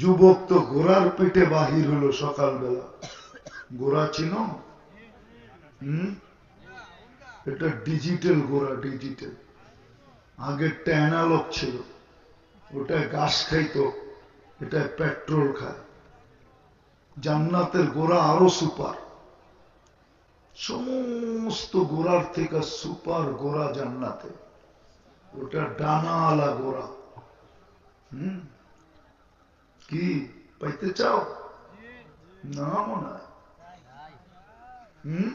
যুবক তো ঘোড়ার পিঠে বাহির হলো সকালবেলা। ঘোড়া ছিল এটা ডিজিটাল ঘোড়া ডিজিটাল আগে ট্যানালক ছিল। ওটায় ঘাস খাইতো এটা পেট্রোল খায়। জান্নাতের গোড়া আরও সুপার। সমস্ত গোড়ার থেকে সুপার গোড়া জান্নাতে। ওটা ডানা আলা গোড়া হম? কি? পাইতে চাও? না, মনে হম?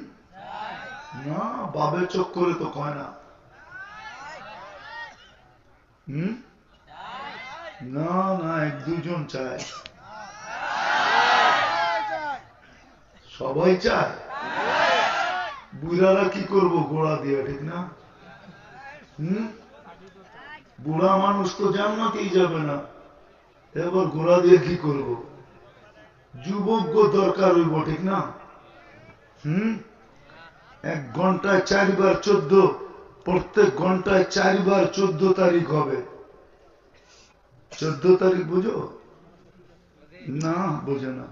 না বাবে চোখ করে তো কয় না। হম? না না, এক দুজন চায়। সবাই চায়? বুড়ারা কি করব গোড়া দিয়ে, ঠিক না? হম? বুড়া মানুষ তো জান্নাতেই যাবে না। এবার গোড়া দিয়ে কি করব? যুবক দরকার হইব, ঠিক না? হম? এক ঘন্টায় চারবার চোদ্দ, প্রত্যেক ঘন্টায় চারবার চোদ্দ তারিখ হবে। চোদ্দ তারিখ বুঝো? না, বোঝে না।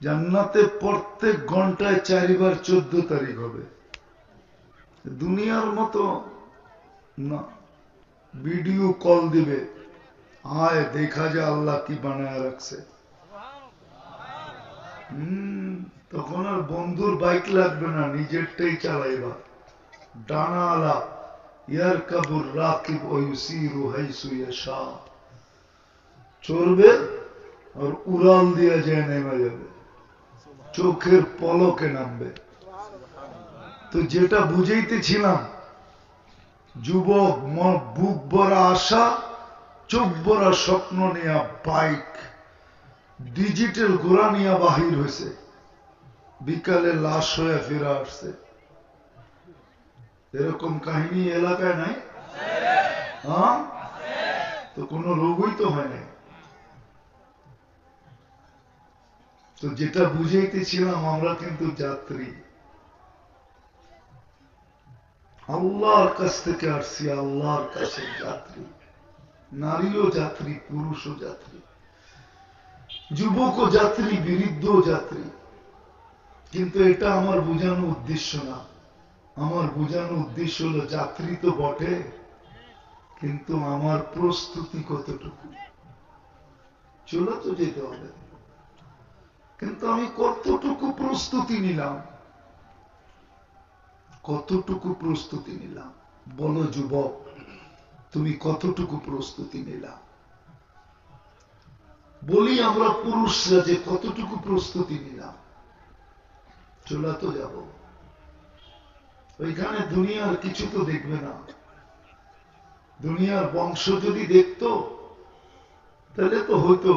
জান্নাতে প্রত্যেক ঘন্টায় চারিবার চোদ্দ তারিখ হবে। দুনিয়ার মতো না। ভিডিও কল দিবে। আয় দেখা যায় আল্লাহ কি বানায় রাখছে। তখন আর বন্ধুর বাইক লাগবে না, নিজেরটাই চালাইবা। ইয়ার কাবুর রাকিব চড়বে আর উড়াল দিয়ে যায় নেমে যাবে। চোখের পলকে নামবে। তো যেটা বুঝাইতেছিলাম যুবক বুক ভরা আশা, চোখ ভরা স্বপ্ন নিয়া বাইক। ডিজিটাল ঘোরা নিয়া বাহির হয়েছে বিকালে লাশ হয়ে ফিরে আসছে। এরকম কাহিনী এলাকায় নাই? হ্যাঁ? তো কোনো রোগই তো হয় নাই। তো যেটা বুঝাইতেছিলাম, আমরা কিন্তু যাত্রী। আল্লাহর কাছ থেকে আসছি, আল্লাহর কাছে যাত্রী। নারীও যাত্রী, পুরুষও যাত্রী। যুবক ও যাত্রী বৃদ্ধ যাত্রী। কিন্তু এটা আমার বোঝানো উদ্দেশ্য না। আমার বোঝানো উদ্দেশ্য হলো, যাত্রী তো বটে, কিন্তু আমার প্রস্তুতি কতটুকু? চলে তো যেতে হবে। কিন্তু আমি কতটুকু প্রস্তুতি নিলাম? কতটুকু প্রস্তুতি নিলাম? বলো যুবক, তুমি কতটুকু প্রস্তুতি নিলাম বলি আমরা পুরুষরা যে কতটুকু প্রস্তুতি নিলাম। চলা তো যাব। ওইখানে দুনিয়ার কিছু তো দেখবে না। দুনিয়ার বংশ যদি দেখতো, তাহলে তো হইতো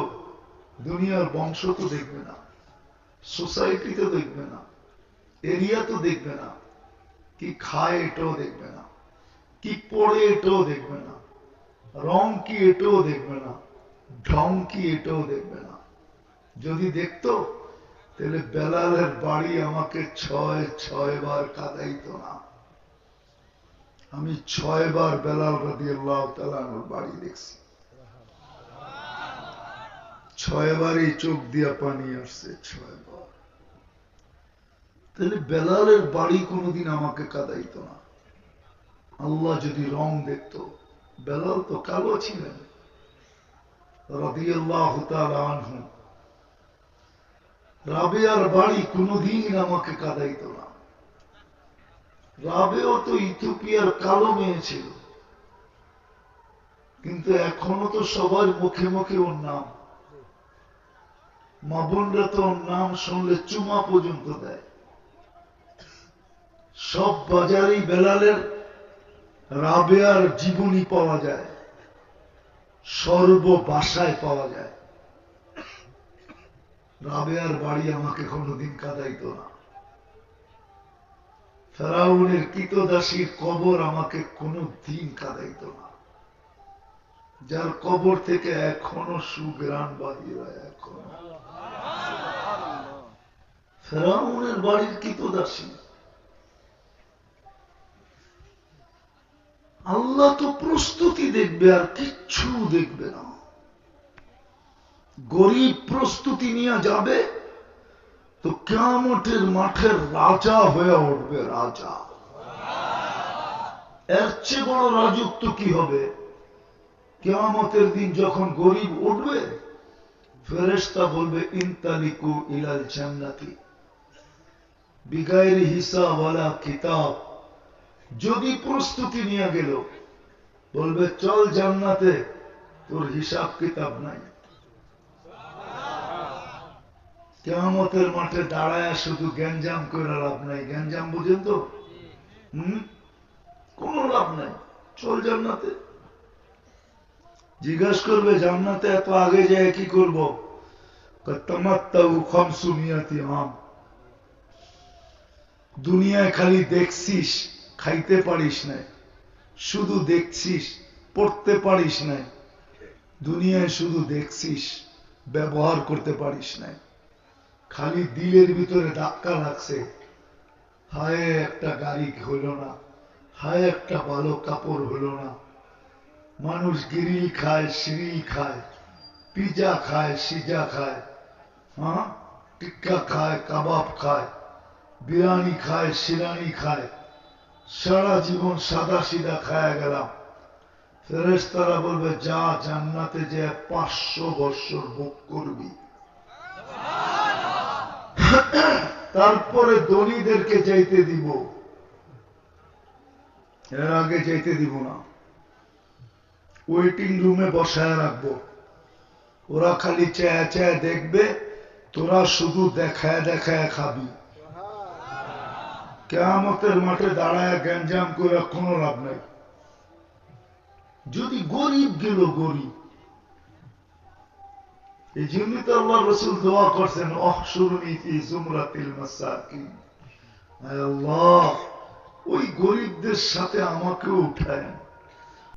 দুনিয়ার বংশ তো দেখবে না। সোসাইটি তো দেখবে না। এরিয়া তো দেখবে না। কি খায় এটাও দেখবে না। কি পড়ে এটাও দেখবে না। রং কি এটাও দেখবে না। ঢং কি এটাও দেখবে না। যদি দেখতো, তাহলে বেলালের বাড়ি আমাকে ছয় ছয় বার কাদাইতো না। আমি ছয় বার বেলাল রাদি আল্লাহ তালানোর বাড়ি দেখছি। ছয় বারই চোখ দিয়া পানি আসছে ছয় বার তাহলে বেলালের বাড়ি কোনোদিন আমাকে কাদাইতো না। আল্লাহ যদি রং দেখত, বেলাল তো কালো ছিলেন। রাবেয়ার বাড়ি কোনোদিন আমাকে কাদাইত না। রাবেও তো ইথিওপিয়ার কালো মেয়ে ছিল। কিন্তু এখনও তো সবার মুখে মুখে ওর নাম। মা বোনরা তো ওর নাম শুনলে চুমা পর্যন্ত দেয়। সব বাজারেই বেলালের রাবেয়ার জীবনী পাওয়া যায়। সর্ব বাসায় পাওয়া যায়। রাবেয়ার বাড়ি আমাকে কোনোদিন কাদাইত না। ফেরাউনের কীতদাসীর কবর আমাকে কোনো দিন কাদাইত না। যার কবর থেকে এখনও সুগ্রাণ বাহির হয় এখনও। ফেরাউনের বাড়ির কীতদাসী আল্লাহ তো প্রস্তুতি দেখবে আর কিচ্ছু দেখবে না। গরিব প্রস্তুতি নিয়ে যাবে, তো কেমটের মাঠের রাজা হয়ে উঠবে রাজা। এর চেয়ে বড় রাজত্ব কি হবে? কেয়ামতের দিন যখন গরিব উঠবে ফেরেস্তা বলবে, ইনতালিকু ইলাল জান্নাতি। বিগায়ের হিসাবওয়ালা কিতাব। যদি প্রস্তুতি নিয়ে গেল, বলবে, চল জান্নাতে, তোর হিসাব কিতাব নাই। কেমতের মাঠে দাঁড়ায় শুধু গ্যাঞ্জাম করে লাভ নাই। গ্যাঞ্জাম বুঝেন তো? হম? কোন লাভ নাই। চল জান্নাতে। জিজ্ঞাসা করবে, জান্নাতে এত আগে যায় কি করব? দুনিয়ায় খালি দেখছিস খাইতে পারিস না শুধু দেখছিস, পড়তে পারিস না দুনিয়ায় শুধু দেখছিস, ব্যবহার করতে পারিস না খালি দিলের ভিতরে ধাক্কা লাগছে। হায়, একটা গাড়ি হইল না। হায়, একটা ভালো কাপড় হইল না। মানুষ গিরিল খায়, সিরিল খায়, পিজা খায়, সিজা খায় হ্যাঁ? টিক্কা খায়, কাবাব খায়, বিরিয়ানি খায় সিরানি খায়। সারা জীবন সাদা সিধা খায়া গেলাম। ফেরেস্তারা বলবে, যা জান্নাতে যে পাঁচশো বৎসর ভোগ করবি। তারপরে দলিদেরকে যাইতে দিব। এর আগে যাইতে দিব না। ওয়েটিং রুমে বসায় রাখব। ওরা খালি চেয়ে চেয়ে দেখবে, তোরা শুধু দেখায় দেখায় খাবি। কেমতের মাঠে দাঁড়ায় গ্যাঞ্জাম করে কোনো লাভ নাই। যদি গরিব গেল গরিব। এই জন্যই তো আল্লাহ রসুল দোয়া করছেন আল্লাহ, ওই গরিবদের সাথে আমাকে উঠায়